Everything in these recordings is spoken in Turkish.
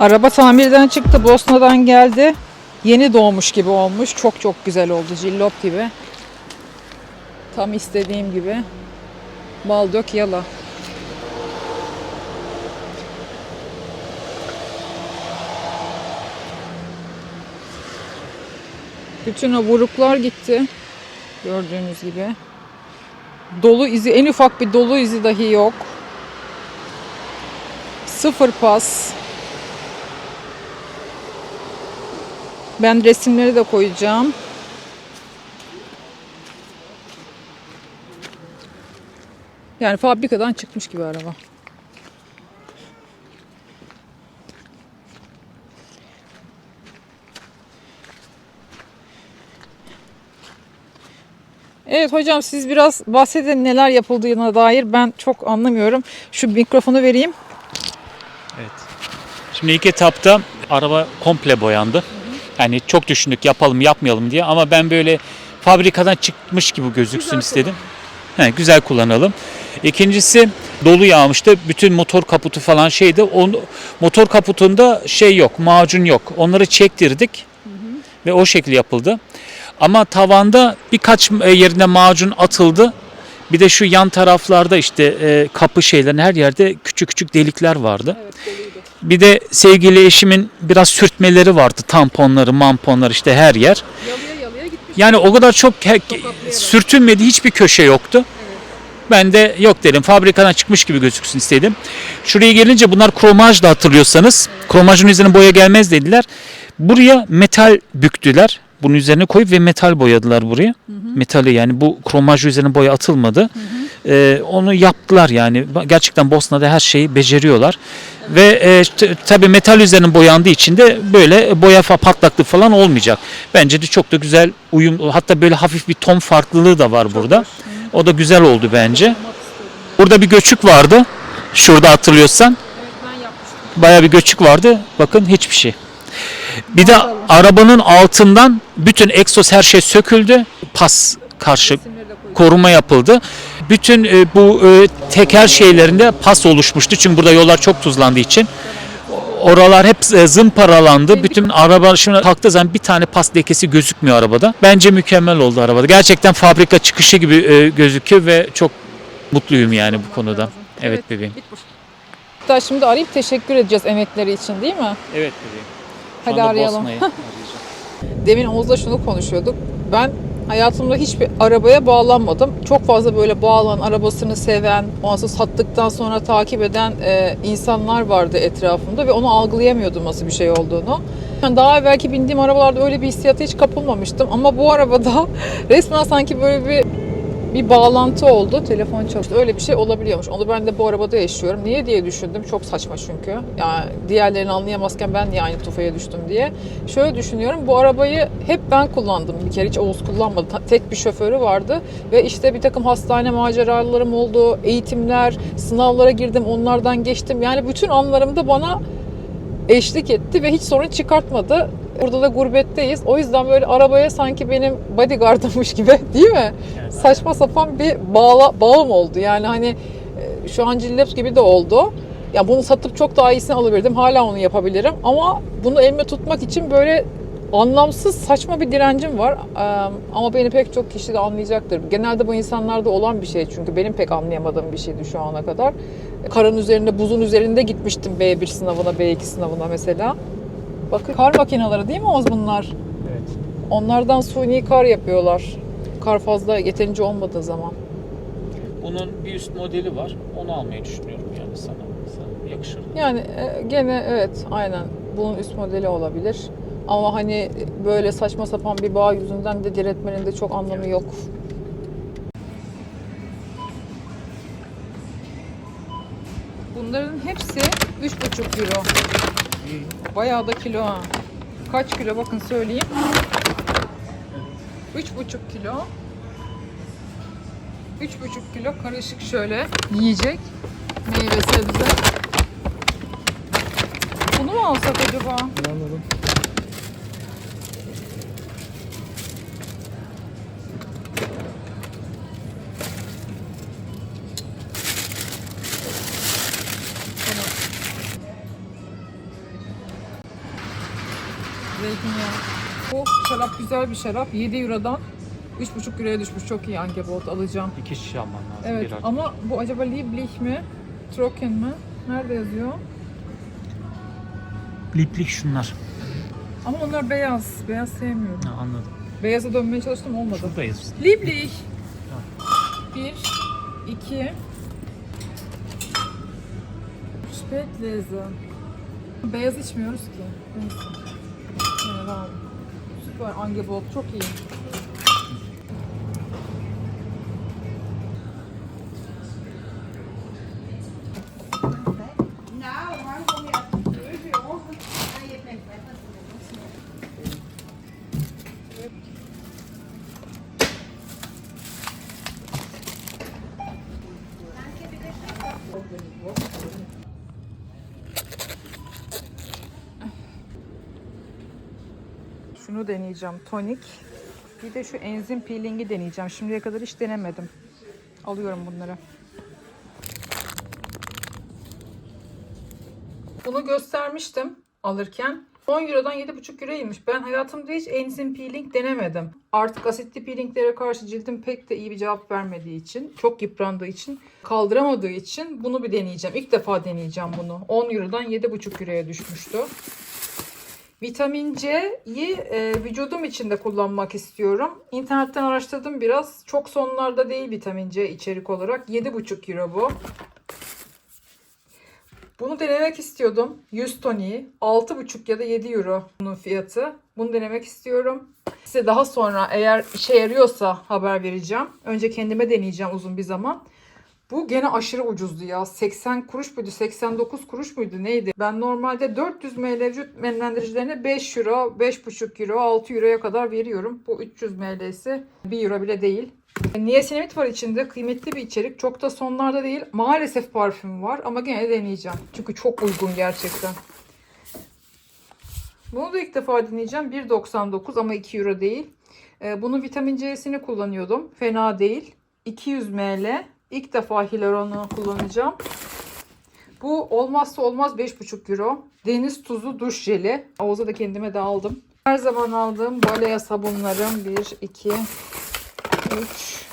Araba tamirden çıktı. Bosna'dan geldi. Yeni doğmuş gibi olmuş. Çok çok güzel oldu. Cillop gibi. Tam istediğim gibi. Bal dök yala. Bütün o vuruklar gitti. Gördüğünüz gibi. Dolu izi, en ufak bir dolu izi dahi yok. Sıfır pas. Ben resimleri de koyacağım. Yani fabrikadan çıkmış gibi araba. Evet hocam siz biraz bahsedin neler yapıldığına dair ben çok anlamıyorum. Şu mikrofonu vereyim. Evet. Şimdi ilk etapta araba komple boyandı. Yani çok düşündük yapalım yapmayalım diye ama ben böyle fabrikadan çıkmış gibi gözüksün Güzel istedim. He, güzel kullanalım. İkincisi dolu yağmıştı. Bütün motor kaputu falan şeydi. On, motor kaputunda şey yok, macun yok. Onları çektirdik ve o şekil yapıldı. Ama tavanda birkaç e, yerine macun atıldı. Bir de şu yan taraflarda işte e, kapı şeylerin her yerde küçük küçük delikler vardı. Evet. Bir de sevgili eşimin biraz sürtmeleri vardı. Tamponları, mamponları işte her yer. Yalıya yalıya gitmiş. Yani o kadar çok he- sürtünmedi hiçbir köşe yoktu. Ben de yok dedim fabrikadan çıkmış gibi gözüksün istedim. Şuraya gelince bunlar kromaj da hatırlıyorsanız. Kromajın üzerine boya gelmez dediler. Buraya metal büktüler. Bunun üzerine koyup ve metal boyadılar buraya. Metali yani bu kromaj üzerine boya atılmadı. Ee, onu yaptılar yani. Gerçekten Bosna'da her şeyi beceriyorlar. Ve e, tabii metal üzerine boyandığı için de böyle boya patlaklık falan olmayacak. Bence de çok da güzel uyum hatta böyle hafif bir ton farklılığı da var burada. O da güzel oldu bence. Burada bir göçük vardı. Şurada hatırlıyorsan. Baya bir göçük vardı. Bakın hiçbir şey. Bir de arabanın altından bütün egzoz her şey söküldü. Pas karşı koruma yapıldı. Bütün e, bu e, teker şeylerinde pas oluşmuştu. Çünkü burada yollar çok tuzlandığı için. Oralar hep e, zımparalandı. Bütün araba şimdi kalktığı zaman bir tane pas lekesi gözükmüyor arabada. Bence mükemmel oldu arabada. Gerçekten fabrika çıkışı gibi e, gözüküyor ve çok mutluyum yani bu konuda. Evet bebeğim. Hatta şimdi arayıp teşekkür edeceğiz emekleri için değil mi? Evet bebeğim. Hadi arayalım. Demin Oğuz'la şunu konuşuyorduk. Ben hayatımda hiçbir arabaya bağlanmadım. Çok fazla böyle bağlanan, arabasını seven, ondan sattıktan sonra takip eden e, insanlar vardı etrafımda ve onu algılayamıyordum nasıl bir şey olduğunu. Yani daha belki bindiğim arabalarda öyle bir hissiyata hiç kapılmamıştım ama bu arabada resmen sanki böyle bir bir bağlantı oldu. Telefon çalıştı. Öyle bir şey olabiliyormuş. Onu ben de bu arabada yaşıyorum. Niye diye düşündüm. Çok saçma çünkü. Yani diğerlerini anlayamazken ben niye aynı tufaya düştüm diye. Şöyle düşünüyorum. Bu arabayı hep ben kullandım bir kere. Hiç Oğuz kullanmadı. Tek bir şoförü vardı. Ve işte bir takım hastane maceralarım oldu. Eğitimler, sınavlara girdim. Onlardan geçtim. Yani bütün anlarımda bana eşlik etti ve hiç sorun çıkartmadı. Burada da gurbetteyiz. O yüzden böyle arabaya sanki benim bodyguardımmış gibi değil mi? Saçma sapan bir bağla, bağım oldu. Yani hani e, şu an Cilleps gibi de oldu. Ya bunu satıp çok daha iyisini alabilirdim. Hala onu yapabilirim. Ama bunu elime tutmak için böyle anlamsız saçma bir direncim var. Ama beni pek çok kişi de anlayacaktır. Genelde bu insanlarda olan bir şey çünkü benim pek anlayamadığım bir şeydi şu ana kadar. Karın üzerinde, buzun üzerinde gitmiştim B1 sınavına, B2 sınavına mesela. Bakın kar makineleri değil mi Oz bunlar? Evet. Onlardan suni kar yapıyorlar. Kar fazla yeterince olmadığı zaman. Bunun bir üst modeli var. Onu almayı düşünüyorum yani sana. Sana yakışır. Yani e, gene evet aynen bunun üst modeli olabilir. Ama hani böyle saçma sapan bir bağ yüzünden de diretmenin de çok anlamı yok. Bunların hepsi 3,5 euro. Bayağı da kilo ha. Kaç kilo bakın söyleyeyim. 3,5 kilo. 3,5 kilo karışık şöyle yiyecek. Meyve sebze. Bunu mu alsak acaba? Anladım. Ya. Bu şarap güzel bir şarap. 7 Euro'dan 3,5 Euro'ya düşmüş. Çok iyi Angebot alacağım. İki şişe alman lazım. Evet bir ama bu acaba Lieblich mi? Trocken mi? Nerede yazıyor? Liplik şunlar. Ama onlar beyaz. Beyaz sevmiyorum. Ha, anladım. Beyaza dönmeye çalıştım olmadı. Şuradayız. Lieblich. Bir, iki. Spätlese. Beyaz içmiyoruz ki. Neyse. Aldım. Süper Angebot çok iyi. Deneyeceğim. Tonik. Bir de şu enzim peelingi deneyeceğim. Şimdiye kadar hiç denemedim. Alıyorum bunları. Bunu göstermiştim alırken. 10 Euro'dan 7,5 Euro'ymuş. Ben hayatımda hiç enzim peeling denemedim. Artık asitli peelinglere karşı cildim pek de iyi bir cevap vermediği için, çok yıprandığı için, kaldıramadığı için bunu bir deneyeceğim. İlk defa deneyeceğim bunu. 10 Euro'dan 7,5 Euro'ya düşmüştü. Vitamin C'yi e, vücudum içinde kullanmak istiyorum. İnternetten araştırdım biraz. Çok sonlarda değil vitamin C içerik olarak. 7,5 euro bu. Bunu denemek istiyordum. 100 toniği. 6,5 ya da 7 euro bunun fiyatı. Bunu denemek istiyorum. Size daha sonra eğer işe yarıyorsa haber vereceğim. Önce kendime deneyeceğim uzun bir zaman. Bu gene aşırı ucuzdu ya. 80 kuruş muydu? 89 kuruş muydu? Neydi? Ben normalde 400 ml vücut nemlendiricilerine 5 euro, 5,5 euro, 6 euroya kadar veriyorum. Bu 300 ml'si 1 euro bile değil. Niacinamid var içinde. Kıymetli bir içerik. Çok da sonlarda değil. Maalesef parfüm var ama gene de deneyeceğim. Çünkü çok uygun gerçekten. Bunu da ilk defa deneyeceğim. 1.99 ama 2 euro değil. Ee, Bunun vitamin C'sini kullanıyordum. Fena değil. 200 ml. İlk defa hilaronu kullanacağım. Bu olmazsa olmaz 5,5 euro. Deniz tuzu duş jeli. Oğuz'a da kendime de aldım. Her zaman aldığım balea sabunlarım. 1, 2, 3.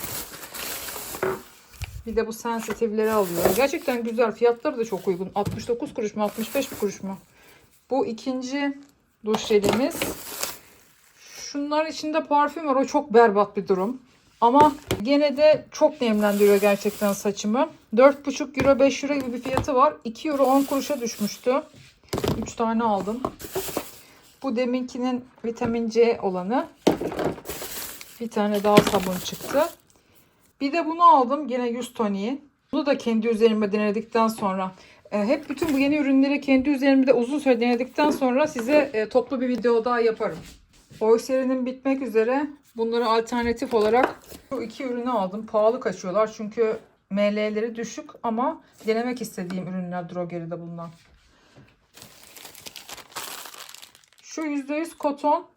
Bir de bu sensitivleri alıyorum. Gerçekten güzel. Fiyatları da çok uygun. 69 kuruş mu 65 kuruş mu? Bu ikinci duş jelimiz. Şunlar içinde parfüm var. O çok berbat bir durum. Ama gene de çok nemlendiriyor gerçekten saçımı. 4,5 euro 5 euro gibi bir fiyatı var. 2 euro 10 kuruşa düşmüştü. 3 tane aldım. Bu deminkinin vitamin C olanı. Bir tane daha sabun çıktı. Bir de bunu aldım. Gene 100 toniği. Bunu da kendi üzerime denedikten sonra e, hep bütün bu yeni ürünleri kendi üzerimde uzun süre denedikten sonra size e, toplu bir video daha yaparım. Oy serinin bitmek üzere. Bunları alternatif olarak bu iki ürünü aldım. Pahalı kaçıyorlar çünkü ML'leri düşük ama denemek istediğim ürünler drogeride bulunan. Şu %100 koton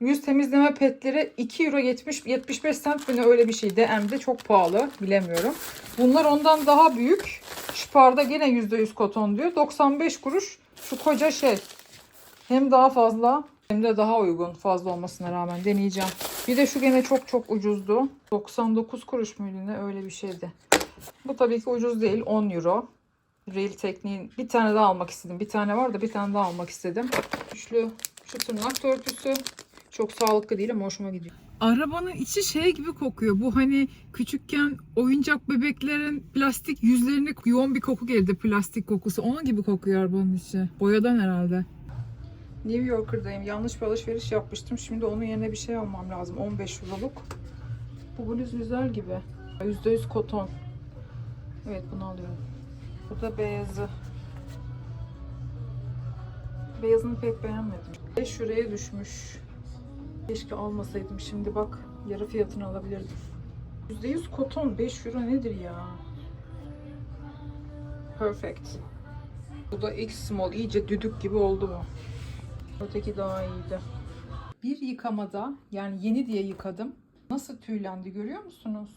yüz temizleme petleri 2 euro 70 75 cent mi öyle bir şey DM'de çok pahalı bilemiyorum. Bunlar ondan daha büyük. Şparda gene %100 koton diyor. 95 kuruş şu koca şey. Hem daha fazla hem de daha uygun fazla olmasına rağmen deneyeceğim. Bir de şu gene çok çok ucuzdu. 99 kuruş muydu ne öyle bir şeydi. Bu tabii ki ucuz değil 10 euro. Real Technique'in bir tane daha almak istedim. Bir tane var da bir tane daha almak istedim. Üçlü şu tırnak törpüsü. Çok sağlıklı değil ama hoşuma gidiyor. Arabanın içi şey gibi kokuyor. Bu hani küçükken oyuncak bebeklerin plastik yüzlerine yoğun bir koku geldi. Plastik kokusu. Onun gibi kokuyor arabanın içi. Boyadan herhalde. New Yorker'dayım. Yanlış bir alışveriş yapmıştım. Şimdi onun yerine bir şey almam lazım. 15 euroluk. Bu bluz güzel gibi. %100 koton. Evet bunu alıyorum. Bu da beyazı. Beyazını pek beğenmedim. 5 euroya düşmüş. Keşke almasaydım. Şimdi bak yarı fiyatını alabilirdim. %100 koton 5 euro nedir ya? Perfect. Bu da X small iyice düdük gibi oldu mu? Öteki daha iyiydi. Bir yıkamada yani yeni diye yıkadım. Nasıl tüylendi görüyor musunuz?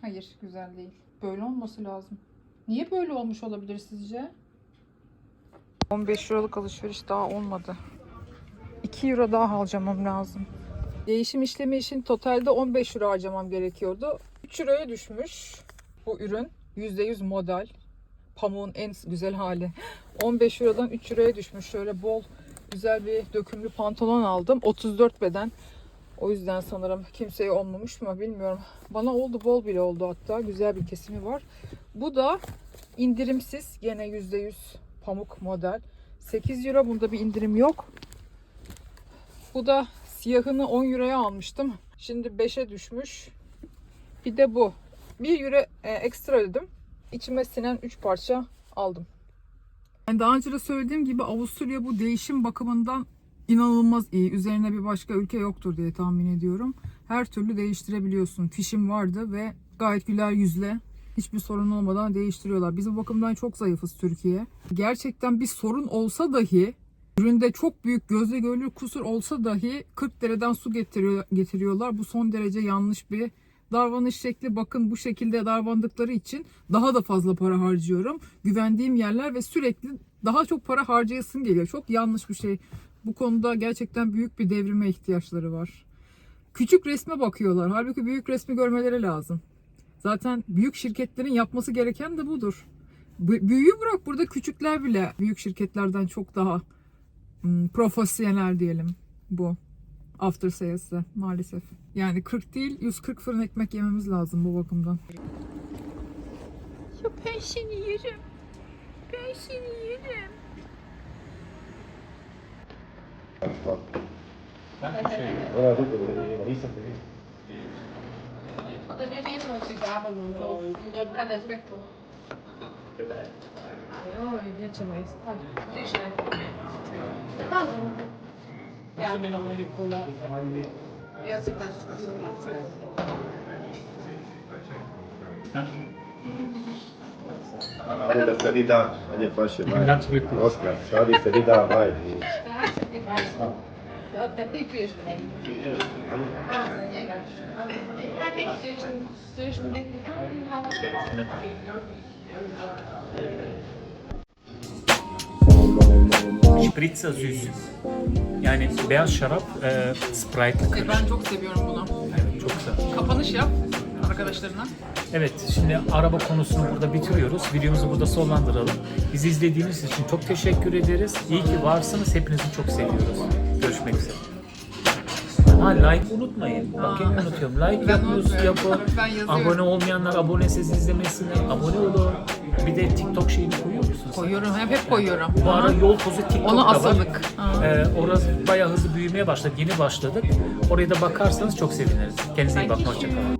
Hayır güzel değil. Böyle olması lazım. Niye böyle olmuş olabilir sizce? 15 liralık alışveriş daha olmadı. 2 euro daha harcamam lazım. Değişim işlemi için totalde 15 euro harcamam gerekiyordu. 3 euroya düşmüş bu ürün. %100 model. Pamuğun en güzel hali. 15 eurodan 3 euroya düşmüş. Şöyle bol güzel bir dökümlü pantolon aldım. 34 beden. O yüzden sanırım kimseye olmamış mı bilmiyorum. Bana oldu bol bile oldu hatta. Güzel bir kesimi var. Bu da indirimsiz. Gene %100 pamuk model. 8 euro. Bunda bir indirim yok. Bu da siyahını 10 euroya almıştım. Şimdi 5'e düşmüş. Bir de bu. 1 euro e, ekstra ödedim. İçime sinen 3 parça aldım. Yani daha önce de söylediğim gibi Avusturya bu değişim bakımından inanılmaz iyi. Üzerine bir başka ülke yoktur diye tahmin ediyorum. Her türlü değiştirebiliyorsun. Fişim vardı ve gayet güler yüzle hiçbir sorun olmadan değiştiriyorlar. Biz bu bakımdan çok zayıfız Türkiye. Gerçekten bir sorun olsa dahi üründe çok büyük gözle görülür kusur olsa dahi 40 dereden su getiriyor, getiriyorlar. Bu son derece yanlış bir davranış şekli. Bakın bu şekilde davrandıkları için daha da fazla para harcıyorum. Güvendiğim yerler ve sürekli daha çok para harcayasım geliyor. Çok yanlış bir şey. Bu konuda gerçekten büyük bir devrime ihtiyaçları var. Küçük resme bakıyorlar. Halbuki büyük resmi görmeleri lazım. Zaten büyük şirketlerin yapması gereken de budur. Büyüğü bırak burada küçükler bile büyük şirketlerden çok daha profesyonel diyelim bu after sales'te maalesef. Yani 40 değil 140 fırın ekmek yememiz lazım bu bakımdan. Ya ben seni yerim. Ben seni yerim. Ja. Ja, sie super. Ale da der vi da, on je baš je maj. Oskar, šali ste vi da, maj. Da ti piješ meni. Za njega. Sviš mi nekako. Spritzer süß. Yani beyaz şarap e, Sprite'lı karışık. Ben çok seviyorum bunu. Çok güzel. Kapanış yap arkadaşlarına. Evet, şimdi araba konusunu burada bitiriyoruz. Videomuzu burada sonlandıralım. Bizi izlediğiniz için çok teşekkür ederiz. İyi ki varsınız. Hepinizi çok seviyoruz. Görüşmek üzere. Ha like unutmayın. Bak yine unutuyorum. Like yapıyoruz, yapın. Ben yazıyorum. Abone olmayanlar abonesiz izlemesinler. Abone olun. Bir de TikTok şeyini koyuyor musun sen? Koyuyorum hep hep koyuyorum. Bu ara yol tozu TikTok'ta Onu var. asadık. Ha. Ee, orası bayağı hızlı büyümeye başladı. Yeni başladık. Oraya da bakarsanız çok seviniriz. Kendinize iyi bakın. Hoşçakalın.